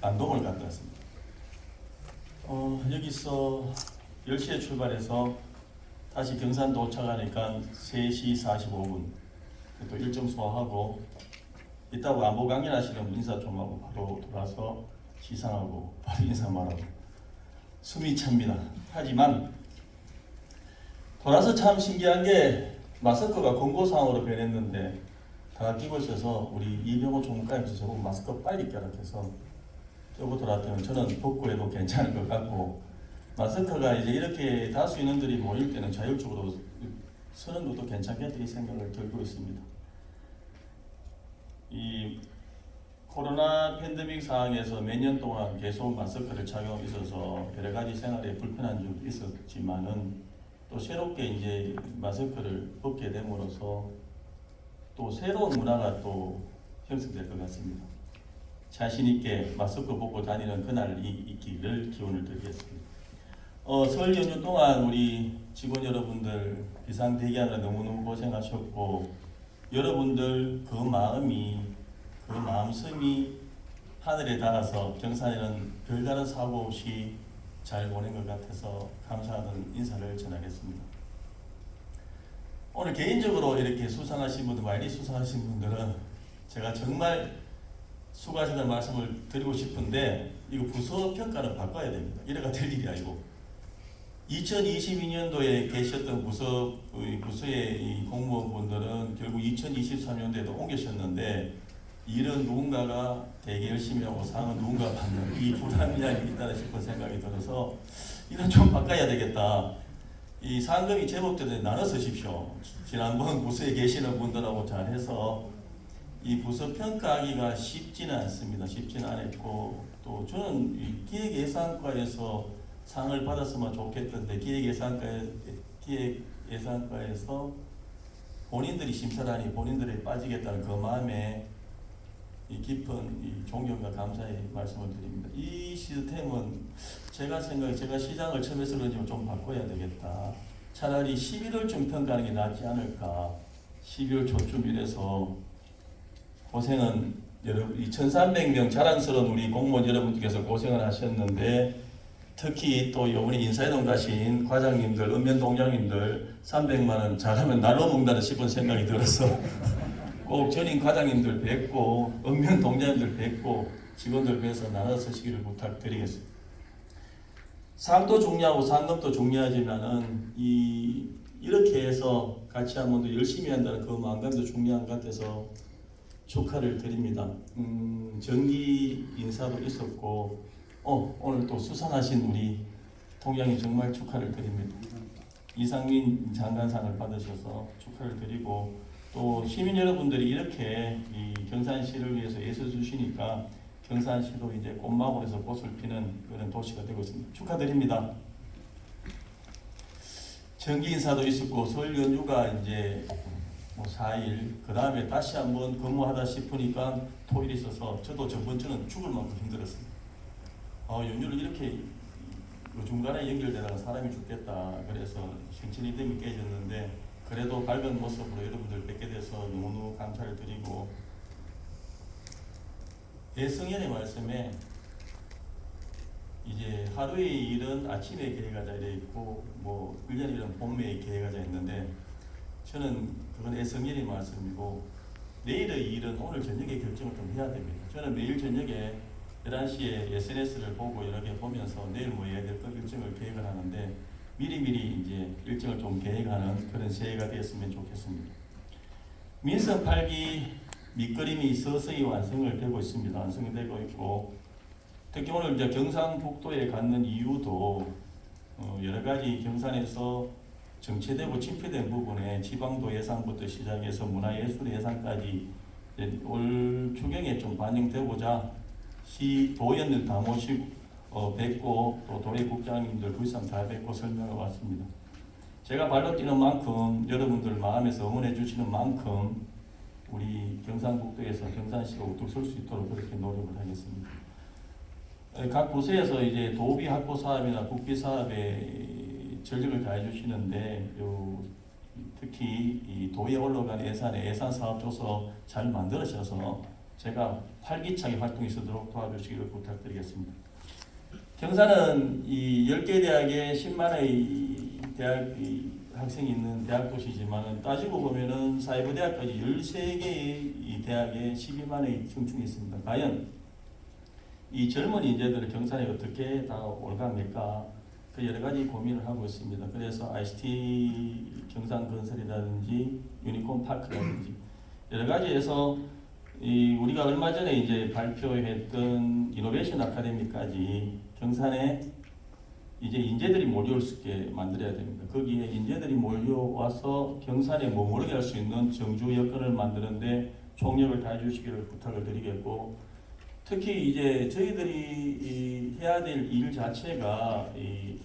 안동을 갔다 왔습니다. 어, 여기서 10시에 출발해서 다시 경산 도착하니까 3시 45분 또 일정 소화하고 이따가 안보 강연하시는 분 인사 좀 하고 바로 돌아서 시상하고 바로 인사 말하고 숨이 찹니다. 하지만 돌아서 참 신기한 게 마스크가 공고사항으로 변했는데 다 끼고 있어서 우리 이병호 총무과에서 저보고 마스크 빨리 껴라 해서 껴고 돌아왔더니 저는 벗고 해도 괜찮을 것 같고 마스크가 이제 이렇게 다수 인원들이 모일 때는 자율적으로 서는 것도 괜찮겠다 이 생각을 들고 있습니다. 이 코로나 팬데믹 상황에서 몇 년 동안 계속 마스크를 착용하고 있어서 여러 가지 생활에 불편한 점도 있었지만은 또 새롭게 이제 마스크를 벗게 됨으로써 또 새로운 문화가 또 형성될 것 같습니다. 자신 있게 마스크 벗고 다니는 그날이 있기를 기원을 드리겠습니다. 어, 설 연휴 동안 우리 직원 여러분들 비상 대기하느라 너무너무 고생하셨고 여러분들 그 마음이 그 마음씀이 하늘에 닿아서 경산에는 별다른 사고 없이 잘 보낸 것 같아서 감사하는 인사를 전하겠습니다. 오늘 개인적으로 이렇게 수상하신 분들, 많이 수상하신 분들은 제가 정말 수고하신다는 말씀을 드리고 싶은데 이거 부서 평가는 바꿔야 됩니다. 이래가 될 일이 아니고 2022년도에 계셨던 부서 의 부서의 이 공무원분들은 결국 2023년도에도 옮기셨는데 일은 누군가가 되게 열심히 하고 상은 누군가 받는 이 불합리함이 있다 싶은 생각이 들어서 이건 좀 바꿔야 되겠다. 이 상금이 제목대로 나눠 쓰십시오. 지난번 부서에 계시는 분들하고 잘해서 이 부서 평가하기가 쉽지는 않습니다. 쉽지는 않았고 또 저는 이 기획예산과에서 상을 받았으면 좋겠던데 기획예산과에 기획예산과에서 본인들이 심사를 하니 본인들이 빠지겠다는 그 마음에 이 깊은 이 존경과 감사의 말씀을 드립니다. 이 시스템은 제가 생각에 제가 시장을 처음 해서 그런지 좀 바꿔야 되겠다. 차라리 11월쯤 평가하는 게 낫지 않을까. 12월 초쯤 이래서 고생은 여러분 2,300명 자랑스러운 우리 공무원 여러분께서 고생을 하셨는데 특히 또 이번에 인사이동 가신 과장님들, 읍면 동장님들 300만 원 잘하면 날로 먹는다 싶은 생각이 들어서 꼭 전임 과장님들 뵙고 읍면 동장님들 뵙고 직원들 뵈서 나눠 쓰시기를 부탁드리겠습니다. 상도 중요하고 상금도 중요하지만은 이 이렇게 해서 같이 한번 더 열심히 한다는 그 마음감도 중요한 것 같아서 축하를 드립니다. 음, 정기 인사도 있었고 어, 오늘 또 수상하신 우리 통장이 정말 축하를 드립니다. 이상민 장관상을 받으셔서 축하를 드리고 또 시민 여러분들이 이렇게 이 경산시를 위해서 애써 주시니까 경산시도 이제 꽃마을에서 꽃을 피는 그런 도시가 되고 있습니다. 축하드립니다. 정기 인사도 있었고 설 연휴가 이제 뭐 4일 그 다음에 다시 한번 근무하다 싶으니까 토일 있어서 저도 저번 주는 죽을 만큼 힘들었습니다. 어, 연휴를 이렇게 그 중간에 연결되다가 사람이 죽겠다 그래서 신체 리듬이 깨졌는데 그래도 밝은 모습으로 여러분들 뵙게 돼서 너무너무 감사를 드리고 대성현의 말씀에 이제 하루의 일은 아침에 계획하자 이래 있고 뭐 1년 일은 봄에 계획하자 했는데 저는 그건 애성현의 말씀이고 내일의 일은 오늘 저녁에 결정을 좀 해야 됩니다. 저는 매일 저녁에 11시에 SNS를 보고 여러 개 보면서 내일 뭐 해야 될것 일정을 계획을 하는데 미리미리 이제 일정을 좀 계획하는 그런 새해가 되었으면 좋겠습니다. 민선 8기 밑그림이 서서히 완성을 되고 있습니다. 완성이 되고 있고 특히 오늘 이제 경상북도에 갔는 이유도 어 여러 가지 경산에서 정체되고 침체된 부분에 지방도 예산부터 시작해서 문화예술 예산까지 이제 올 추경에 좀 반영되고자 시 도의원들 다 모시고 어, 뵙고 또 도의국장님들 불참 다 뵙고 설명을 왔습니다. 제가 발로 뛰는 만큼 여러분들 마음에서 응원해 주시는 만큼 우리 경상북도에서 경산시가 우뚝 설 수 있도록 그렇게 노력을 하겠습니다. 에, 각 부서에서 이제 도비 확보 사업이나 국비 사업에 전력을 다해 주시는데 요 특히 이 도에 올라간 예산에 예산 사업 조서 잘 만들으셔서 제가 활기차게 활동이 있도록 도와주시기를 부탁드리겠습니다. 경산은 이 10개 대학에 10만의 대학 이 학생이 있는 대학 도시지만 따지고 보면은 사이버 대학까지 13개의 이 대학에 12만의 청춘이 있습니다. 과연 이 젊은 인재들을 경산에 어떻게 다그 여러 가지 고민을 하고 있습니다. 그래서 ICT 경산 건설이라든지 유니콘 파크라든지 여러 가지에서 이 우리가 얼마 전에 이제 발표했던 이노베이션 아카데미까지 경산에 이제 인재들이 몰려올 수 있게 만들어야 됩니다. 거기에 인재들이 몰려와서 경산에 머무르게 할 수 있는 정주 여건을 만드는데 총력을 다해 주시기를 부탁을 드리겠고 특히 이제 저희들이 이 해야 될 일 자체가 이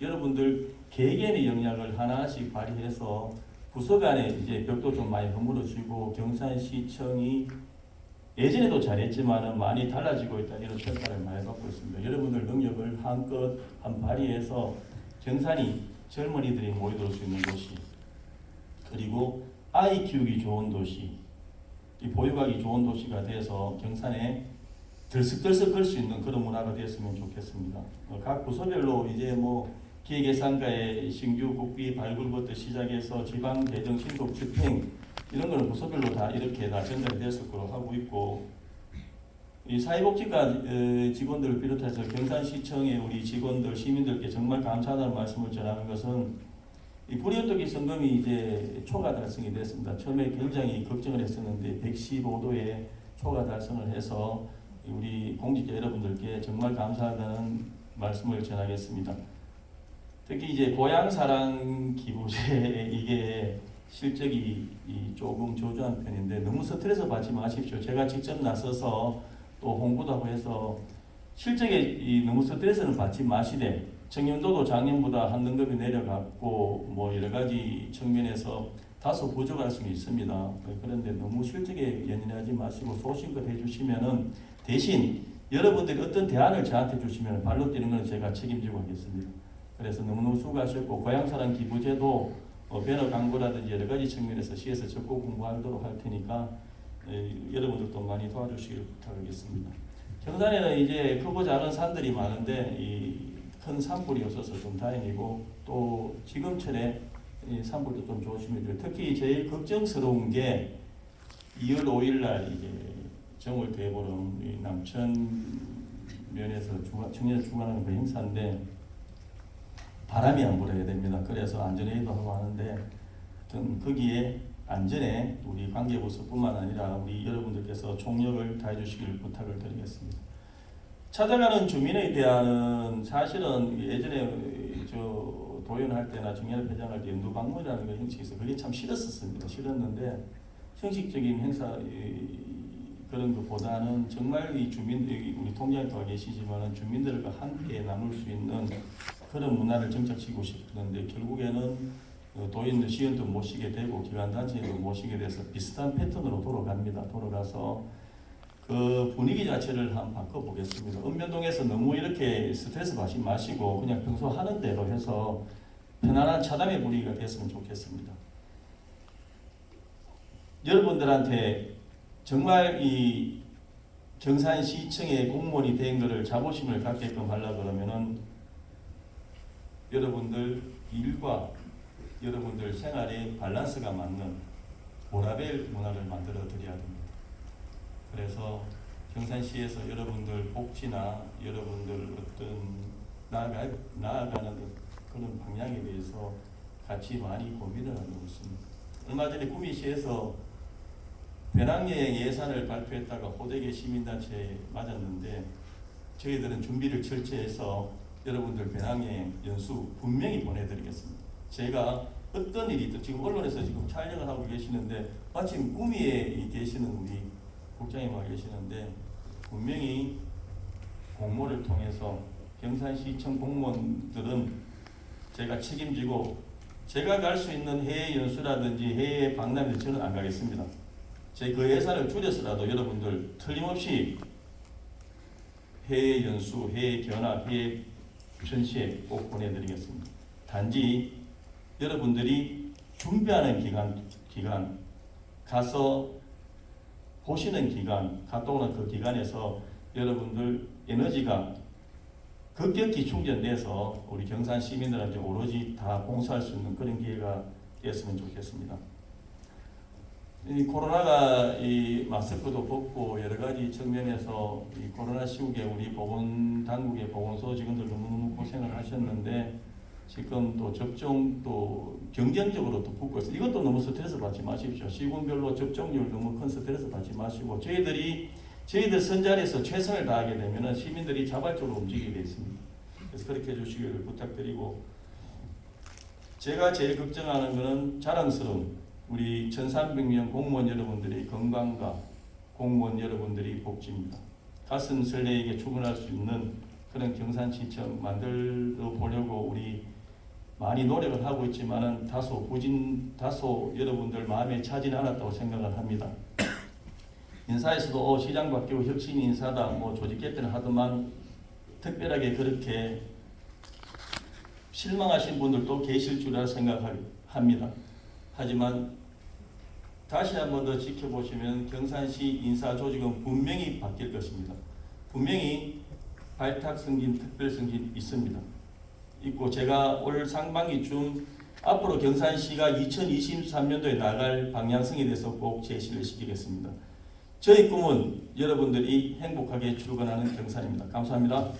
여러분들 개개인의 역량을 하나씩 발휘해서 부서 간에 이제 벽도 좀 많이 허물어지고 경산시청이 예전에도 잘했지만은 많이 달라지고 있다 이런 평가를 많이 받고 있습니다. 여러분들 능력을 한껏 한 발휘해서 경산이 젊은이들이 모여들 수 있는 도시 그리고 아이 키우기 좋은 도시 이 보육하기 좋은 도시가 돼서 경산에 들썩들썩 걸수 있는 그런 문화가 됐으면 좋겠습니다. 어, 각 부서별로 이제 뭐 기획예산가의 신규 국비 발굴부터 시작해서 지방 대정 신속 집행 이런 거는 부서별로 다 이렇게 다 전달이 됐을 거로 하고 있고 이 사회복지과 어, 직원들을 비롯해서 경산시청의 우리 직원들 시민들께 정말 감사하다는 말씀을 전하는 것은 이 불이어토기 성금이 이제 초과 달성이 됐습니다. 처음에 굉장히 걱정을 했었는데 115도에 초과 달성을 해서 우리 공직자 여러분들께 정말 감사하다는 말씀을 전하겠습니다. 특히 이제 고향 사랑 기부제 이게 실적이 이 조금 저조한 편인데 너무 스트레스 받지 마십시오. 제가 직접 나서서 또 홍보도 하고 해서 실적에 이 너무 스트레스는 받지 마시되 청년도도 작년보다 한 등급이 내려갔고 뭐 여러 가지 측면에서 다소 부족할 수 있습니다. 그런데 너무 실적에 연연하지 마시고 소신껏 해주시면은 대신 여러분들이 어떤 대안을 저한테 주시면 발로 뛰는 건 제가 책임지고 하겠습니다. 그래서 너무너무 수고하셨고 고향사랑 기부제도 어, 배너 광고라든지 여러 가지 측면에서 시에서 적극 공부하도록 할 테니까 에, 여러분들도 많이 도와주시길 부탁하겠습니다. 경산에는 이제 크고 작은 산들이 많은데 이 큰 산불이 없어서 좀 다행이고 또 지금철에 이 산불도 좀 조심해 주세요. 특히 제일 걱정스러운 게 2월 5일 날 이제 정월 대보름 이 남천 면에서 청년 주관하는 그 행사인데 바람이 안 불어야 됩니다. 그래서 안전회의도 하고 하는데 거기에 안전에 우리 관계부서뿐만 아니라 우리 여러분들께서 총력을 다해 주시길 부탁을 드리겠습니다. 찾아가는 주민에 대한 사실은 예전에 저 도연할 때나 중요한 회장할 때 연두 방문이라는 거 형식이 있어 그게 참 싫었었습니다. 싫었는데 형식적인 행사 이, 그런 것보다는 정말 이 주민들 우리 통장에 계시지만은 주민들과 함께 나눌 수 있는 그런 문화를 정착시키고 싶었는데 결국에는 어, 도인도 시연도 모시게 되고 기관단체도 모시게 돼서 비슷한 패턴으로 돌아갑니다. 돌아가서 그 분위기 자체를 한번 바꿔보겠습니다. 읍면동에서 너무 이렇게 스트레스 받지 마시고 그냥 평소 하는 대로 해서 편안한 차담의 분위기가 됐으면 좋겠습니다. 여러분들한테 정말 이 경산시청의 공무원이 된 것을 자부심을 갖게끔 하려 그러면은 여러분들 일과 여러분들 생활의 밸런스가 맞는 보라벨 문화를 만들어 드려야 됩니다. 그래서 경산시에서 여러분들 복지나 여러분들 어떤 나아가, 나아가는 그런 방향에 대해서 같이 많이 고민을 하고 있습니다. 얼마 전에 구미시에서 배낭여행 예산을 발표했다가 호되게 시민단체에 맞았는데 저희들은 준비를 철저해서 여러분들 배낭여행 연수 분명히 보내드리겠습니다. 제가 어떤 일이 있든 지금 언론에서 지금 촬영을 하고 계시는데 마침 구미에 계시는 우리 국장님 와 계시는데 분명히 공모를 통해서 경산시청 공무원들은 제가 책임지고 제가 갈 수 있는 해외 연수라든지 해외 박람회 저는 안 가겠습니다. 제 그 예산을 줄여서라도 여러분들 틀림없이 해외 연수, 해외 견학, 해외 전시회 꼭 보내드리겠습니다. 단지 여러분들이 준비하는 기간 기간 가서 보시는 기간, 갔다 오는 그 기간에서 여러분들 에너지가 급격히 충전돼서 우리 경산 시민들한테 오로지 다 봉사할 수 있는 그런 기회가 됐으면 좋겠습니다. 이 코로나가 이 마스크도 벗고 여러 가지 측면에서 이 코로나 시국에 우리 보건 당국의 보건소 직원들 너무너무 고생을 하셨는데 지금 또 접종 또 경쟁적으로 또 붙고 있어요. 이것도 너무 스트레스 받지 마십시오. 시군별로 접종률 너무 큰 스트레스 받지 마시고 저희들이 저희들 선자리에서 최선을 다하게 되면은 시민들이 자발적으로 움직이게 돼 있습니다. 그래서 그렇게 해주시기를 부탁드리고 제가 제일 걱정하는 것은 자랑스러운 우리 1,300명 공무원 여러분들의 건강과 공무원 여러분들의 복지입니다. 가슴 설레이게 출근할 수 있는 그런 경산시청 만들어 보려고 우리 많이 노력을 하고 있지만은 다소 부진 다소 여러분들 마음에 차진 않았다고 생각을 합니다. 인사에서도 어, 시장 바뀌고 혁신 인사다 뭐 조직 개편을 하더만 특별하게 그렇게 실망하신 분들도 계실 줄알 생각합니다. 하지만 다시 한 번 더 지켜보시면 경산시 인사 조직은 분명히 바뀔 것입니다. 분명히 발탁 승진, 특별 승진 있습니다. 있고 제가 올 상반기쯤 앞으로 경산시가 2023년도에 나갈 방향성에 대해서 꼭 제시를 시키겠습니다. 저희 꿈은 여러분들이 행복하게 출근하는 경산입니다. 감사합니다.